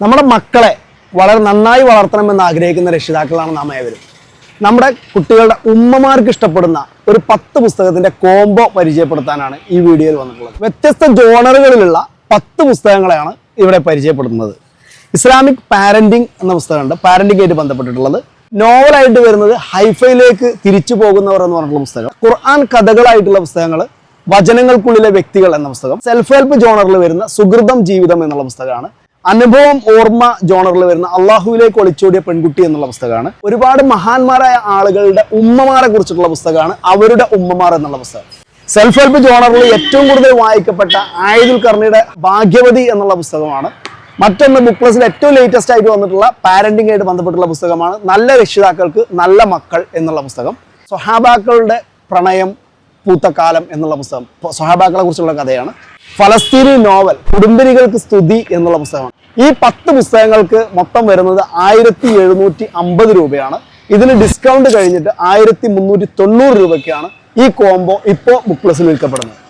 നമ്മുടെ മക്കളെ വളരെ നന്നായി വളർത്തണമെന്ന് ആഗ്രഹിക്കുന്ന രക്ഷിതാക്കളാണ് നാം ഏവരും. നമ്മുടെ കുട്ടികളുടെ ഉമ്മമാർക്ക് ഇഷ്ടപ്പെടുന്ന ഒരു പത്ത് പുസ്തകത്തിന്റെ കോംബോ പരിചയപ്പെടുത്താനാണ് ഈ വീഡിയോയിൽ വന്നിട്ടുള്ളത്. വ്യത്യസ്ത ജോണറുകളിലുള്ള പത്ത് പുസ്തകങ്ങളെയാണ് ഇവിടെ പരിചയപ്പെടുത്തുന്നത്. ഇസ്ലാമിക് പാരന്റിംഗ് എന്ന പുസ്തകമുണ്ട്. പാരന്റിംഗ് ആയിട്ട് ബന്ധപ്പെട്ടിട്ടുള്ളത്. നോവലായിട്ട് വരുന്നത് ഹൈഫയിലേക്ക് തിരിച്ചു പോകുന്നവർ എന്ന് പറഞ്ഞിട്ടുള്ള പുസ്തകം. ഖുർആൻ കഥകളായിട്ടുള്ള പുസ്തകങ്ങൾ വചനങ്ങൾക്കുള്ളിലെ വ്യക്തികൾ എന്ന പുസ്തകം. സെൽഫ് ഹെൽപ്പ് ജോണറിൽ വരുന്ന സുഹൃതം ജീവിതം എന്നുള്ള പുസ്തകമാണ്. അനുഭവം ഓർമ്മ ജോണറിൽ വരുന്ന അള്ളാഹുവിലേക്ക് ഒളിച്ചോടിയ പെൺകുട്ടി എന്നുള്ള പുസ്തകമാണ്. ഒരുപാട് മഹാന്മാരായ ആളുകളുടെ ഉമ്മമാരെ കുറിച്ചിട്ടുള്ള പുസ്തകമാണ് അവരുടെ ഉമ്മമാർ എന്നുള്ള പുസ്തകം. സെൽഫ് ഹെൽപ്പ് ജോണറിൽ ഏറ്റവും കൂടുതൽ വായിക്കപ്പെട്ട ആയുധുൽ കർണിയുടെ ഭാഗ്യവതി എന്നുള്ള പുസ്തകമാണ്. മറ്റൊന്ന് ബുക്ക് പ്ലസിൽ ഏറ്റവും ലേറ്റസ്റ്റ് ആയിട്ട് വന്നിട്ടുള്ള പാരന്റിംഗ് ആയിട്ട് ബന്ധപ്പെട്ടുള്ള പുസ്തകമാണ്. നല്ല രക്ഷിതാക്കൾക്ക് നല്ല മക്കൾ എന്നുള്ള പുസ്തകം. സ്വഹാബാക്കളുടെ പ്രണയം പൂത്തക്കാലം എന്നുള്ള പുസ്തകം. സ്വഹാബാക്കളെ കുറിച്ചുള്ള കഥയാണ്. ഫലസ്തീനി നോവൽ കുടുംബിനികൾക്ക് സ്തുതി എന്നുള്ള പുസ്തകമാണ്. ഈ പത്ത് പുസ്തകങ്ങൾക്ക് മൊത്തം വരുന്നത് ആയിരത്തി എഴുന്നൂറ്റി അമ്പത് രൂപയാണ്. ഇതിന് ഡിസ്കൗണ്ട് കഴിഞ്ഞിട്ട് ആയിരത്തി മുന്നൂറ്റി തൊണ്ണൂറ് രൂപയ്ക്കാണ് ഈ കോംബോ ഇപ്പോൾ ബുക്ക് പ്ലസിൽ വിൽക്കപ്പെടുന്നത്.